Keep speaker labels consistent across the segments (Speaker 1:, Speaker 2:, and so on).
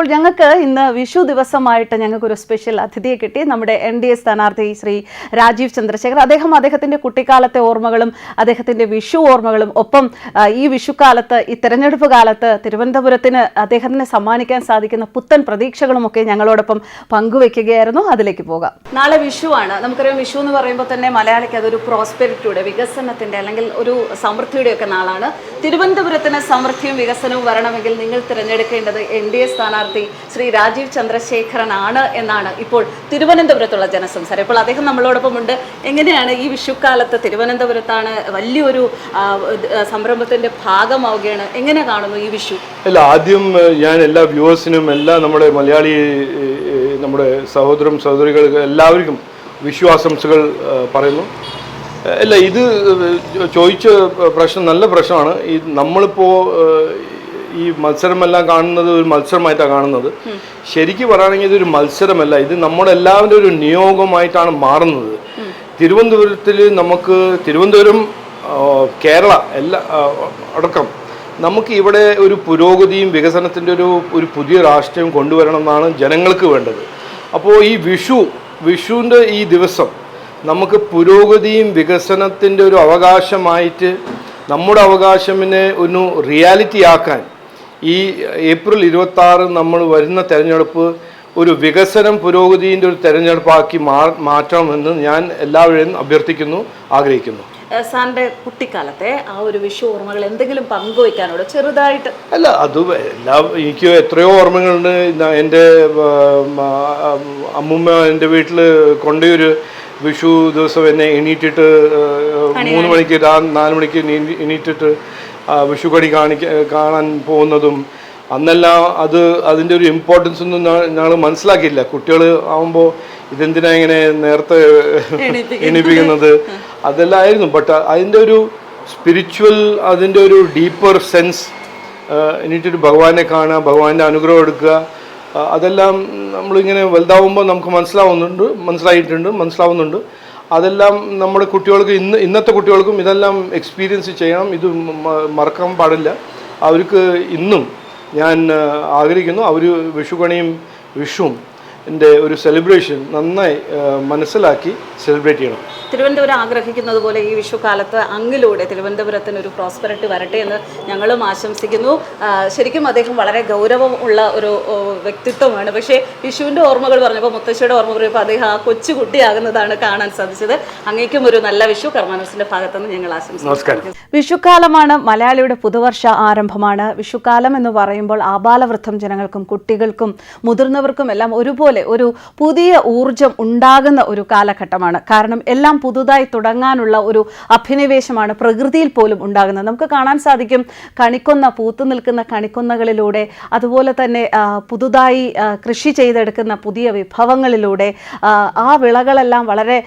Speaker 1: അപ്പോൾ ഞങ്ങൾക്ക് ഇന്ന് വിഷു ദിവസമായിട്ട് ഞങ്ങൾക്ക് ഒരു സ്പെഷ്യൽ അതിഥിയെ കിട്ടി. നമ്മുടെ എൻ ഡി എ സ്ഥാനാർത്ഥി ശ്രീ രാജീവ് ചന്ദ്രശേഖർ. അദ്ദേഹം അദ്ദേഹത്തിന്റെ കുട്ടിക്കാലത്തെ ഓർമ്മകളും അദ്ദേഹത്തിന്റെ വിഷു ഓർമ്മകളും ഒപ്പം ഈ വിഷുക്കാലത്ത് ഈ തെരഞ്ഞെടുപ്പ് കാലത്ത് തിരുവനന്തപുരത്തിന് അദ്ദേഹത്തിന് സമ്മാനിക്കാൻ സാധിക്കുന്ന പുത്തൻ പ്രതീക്ഷകളും ഒക്കെ ഞങ്ങളോടൊപ്പം പങ്കുവെക്കുകയായിരുന്നു. അതിലേക്ക് പോകാം. നാളെ വിഷുവാണ്. നമുക്കറിയാം വിഷു എന്ന് പറയുമ്പോൾ തന്നെ മലയാളിക്ക് അതൊരു പ്രോസ്പെരിറ്റിയുടെ വികസനത്തിന്റെ അല്ലെങ്കിൽ ഒരു സമൃദ്ധിയുടെ ഒക്കെ നാളാണ്. തിരുവനന്തപുരത്തിന് സമൃദ്ധിയും വികസനവും വരണമെങ്കിൽ നിങ്ങൾ തിരഞ്ഞെടുക്കേണ്ടത് എൻ ഡി എ സ്ഥാനാർത്ഥി ശ്രീ രാജീവ് ചന്ദ്രശേഖരൻ ആണ് എന്നാണ് ഇപ്പോൾ തിരുവനന്തപുരത്തുള്ള ജനസംസാരം. ഇപ്പോൾ അദ്ദേഹം നമ്മളോടൊപ്പം ഉണ്ട്. എങ്ങനെയാണ് ഈ വിഷുക്കാലത്ത് തിരുവനന്തപുരത്താണ് വലിയൊരു സംരംഭത്തിന്റെ ഭാഗമാവുകയാണ്? എങ്ങനെ കാണുന്നു ഈ വിഷു?
Speaker 2: അല്ല ആദ്യം ഞാൻ എല്ലാ വ്യൂവേഴ്സിനും എല്ലാ നമ്മുടെ മലയാളി നമ്മുടെ സഹോദരം സഹോദരികൾക്ക് എല്ലാവർക്കും വിഷു ആശംസകൾ പറയുന്നു. അല്ല ഇത് ചോദിച്ച പ്രശ്നം നല്ല പ്രശ്നമാണ്. ഈ നമ്മളിപ്പോൾ ഈ മത്സരമെല്ലാം കാണുന്നത് ഒരു മത്സരമായിട്ടാണ് കാണുന്നത്. ശരിക്കും പറയുകയാണെങ്കിൽ ഇതൊരു മത്സരമല്ല. ഇത് നമ്മുടെ എല്ലാവരുടെ ഒരു നിയോഗമായിട്ടാണ് മാറുന്നത്. തിരുവനന്തപുരത്തിൽ നമുക്ക് തിരുവനന്തപുരം കേരള എല്ലാ അടക്കം നമുക്ക് ഇവിടെ ഒരു പുരോഗതിയും വികസനത്തിന്റെ ഒരു ഒരു പുതിയ രാഷ്ട്രീയം കൊണ്ടുവരണം എന്നാണ് ജനങ്ങൾക്ക് വേണ്ടത്. അപ്പോൾ ഈ വിഷു വിഷുവിന്റെ ഈ ദിവസം നമുക്ക് പുരോഗതിയും വികസനത്തിന്റെ ഒരു അവകാശമായിട്ട് നമ്മുടെ അവകാശമിനെ ഒരു റിയാലിറ്റി ആക്കാൻ ഈ ഏപ്രിൽ ഇരുപത്തി ആറ് നമ്മൾ വരുന്ന തെരഞ്ഞെടുപ്പ് ഒരു വികസനം പുരോഗതിന്റെ ഒരു തെരഞ്ഞെടുപ്പാക്കി മാറ്റണമെന്ന് ഞാൻ എല്ലാവരെയും അഭ്യർത്ഥിക്കുന്നു ആഗ്രഹിക്കുന്നു.
Speaker 1: സാറിന്റെ സാറിന്റെ കുട്ടിക്കാലത്തെ ആ ഒരു വിഷു ഓർമ്മകൾ എന്തെങ്കിലും പങ്കുവയ്ക്കാനോട് ചെറുതായിട്ട്.
Speaker 2: അല്ല അത് എല്ലാ എനിക്ക് എത്രയോ ഓർമ്മകളുണ്ട്. എന്റെ അമ്മൂമ്മ എന്റെ വീട്ടിൽ കൊണ്ടുപോയൊരു വിഷു ദിവസം എന്നെ എണീറ്റിട്ട് മൂന്ന് മണിക്ക് രാ നാല് മണിക്ക് എണീ- എണീറ്റിട്ട് വിഷു കടി കാണിക്ക കാണാൻ പോകുന്നതും അന്നെല്ലാം അത് അതിന്റെ ഒരു ഇമ്പോർട്ടൻസ് ഒന്നും ഞങ്ങൾ മനസ്സിലാക്കിയില്ല. കുട്ടികൾ ആവുമ്പോൾ ഇതെന്തിനാ ഇങ്ങനെ നേരത്തെ എണീപ്പിക്കുന്നത്? അതെല്ലാം ആയിരുന്നു. ബട്ട് അതിന്റെ ഒരു സ്പിരിച്വൽ അതിന്റെ ഒരു ഡീപ്പർ സെൻസ് എന്നിട്ടൊരു ഭഗവാനെ കാണുക ഭഗവാന്റെ അനുഗ്രഹം എടുക്കുക അതെല്ലാം നമ്മളിങ്ങനെ വലുതാവുമ്പോൾ നമുക്ക് മനസ്സിലാവുന്നുണ്ട് മനസ്സിലായിട്ടുണ്ട് മനസ്സിലാവുന്നുണ്ട്. അതെല്ലാം നമ്മുടെ കുട്ടികൾക്ക് ഇന്ന് ഇന്നത്തെ കുട്ടികൾക്കും ഇതെല്ലാം എക്സ്പീരിയൻസ് ചെയ്യണം. ഇത് മറക്കാൻ പാടില്ല. അവർക്ക് ഇന്നും ഞാൻ ആഗ്രഹിക്കുന്നു. അവർ വിഷുക്കണിയും വിഷുവും എന്റെ ഒരു സെലിബ്രേഷൻ നന്നായി മനസ്സിലാക്കി സെലിബ്രേറ്റ് ചെയ്യണം.
Speaker 1: തിരുവനന്തപുരം ആഗ്രഹിക്കുന്നത് പോലെ ഈ വിഷുക്കാലത്ത് അങ്ങിലൂടെ തിരുവനന്തപുരത്തിന് ഒരു പ്രോസ്പെറിറ്റി വരട്ടെ എന്ന് ഞങ്ങളും ആശംസിക്കുന്നു. ശരിക്കും അദ്ദേഹം വളരെ ഗൗരവം ഉള്ള ഒരു വ്യക്തിത്വമാണ്. പക്ഷേ വിഷുവിന്റെ ഓർമ്മകൾ പറഞ്ഞപ്പോൾ മുത്തശ്ശിയുടെ ഓർമ്മ പറയുമ്പോൾ അദ്ദേഹം ആ കൊച്ചു കുട്ടിയാകുന്നതാണ് കാണാൻ സാധിച്ചത്. അങ്ങേക്കും ഒരു നല്ല വിഷു കർമാനസിന്റെ ഭാഗത്തുനിന്ന് ഞങ്ങൾ ആശംസിക്കുന്നു. വിഷുക്കാലമാണ് മലയാളിയുടെ പുതുവർഷ ആരംഭമാണ്. വിഷുക്കാലം എന്ന് പറയുമ്പോൾ ആബാലവൃദ്ധം ജനങ്ങൾക്കും കുട്ടികൾക്കും മുതിർന്നവർക്കും എല്ലാം ഒരുപോലെ ഒരു പുതിയ ഊർജം ഉണ്ടാകുന്ന ഒരു കാലഘട്ടമാണ്. കാരണം എല്ലാം പുതുതായി തുടങ്ങാനുള്ള ഒരു അഭിനിവേശമാണ് പ്രകൃതിയിൽ പോലും ഉണ്ടാകുന്നത്. നമുക്ക് കാണാൻ സാധിക്കും കണിക്കൊന്ന പൂത്തു നിൽക്കുന്ന കണിക്കൊന്നകളിലൂടെ അതുപോലെ തന്നെ പുതുതായി കൃഷി ചെയ്തെടുക്കുന്ന പുതിയ വിഭവങ്ങളിലൂടെ ആ വിളകളെല്ലാം വളരെ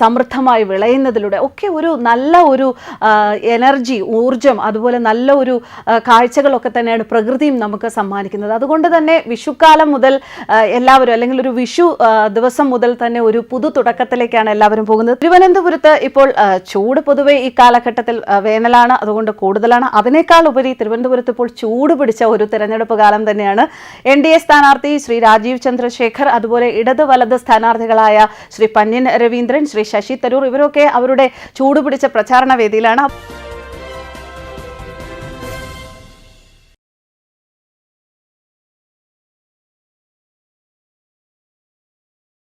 Speaker 1: സമൃദ്ധമായി വിളയുന്നതിലൂടെ ഒക്കെ ഒരു നല്ല ഒരു എനർജി ഊർജം അതുപോലെ നല്ല ഒരു കാഴ്ചകളൊക്കെ തന്നെയാണ് പ്രകൃതിയും നമുക്ക് സമ്മാനിക്കുന്നത്. അതുകൊണ്ട് തന്നെ വിഷുക്കാലം മുതൽ എല്ലാവരും അല്ലെങ്കിൽ ഒരു വിഷു ദിവസം മുതൽ തന്നെ ഒരു പുതു തുടക്കത്തിലേക്കാണ് എല്ലാവരും പോകുന്നത്. തിരുവനന്തപുരത്ത് ഇപ്പോൾ ചൂട് പൊതുവെ ഈ കാലഘട്ടത്തിൽ വേനലാണ് അതുകൊണ്ട് കൂടുതലാണ്. അതിനേക്കാൾ ഉപരി തിരുവനന്തപുരത്ത് ഇപ്പോൾ ചൂട് പിടിച്ച ഒരു തെരഞ്ഞെടുപ്പ് കാലം തന്നെയാണ്. എൻ ഡി എ സ്ഥാനാർത്ഥി ശ്രീ രാജീവ് ചന്ദ്രശേഖർ അതുപോലെ ഇടത് വലത് സ്ഥാനാർത്ഥികളായ ശ്രീ പന്യൻ രവീന്ദ്രൻ ശ്രീ ശശി തരൂർ ഇവരൊക്കെ അവരുടെ ചൂട് പിടിച്ച പ്രചാരണ വേദിയിലാണ്.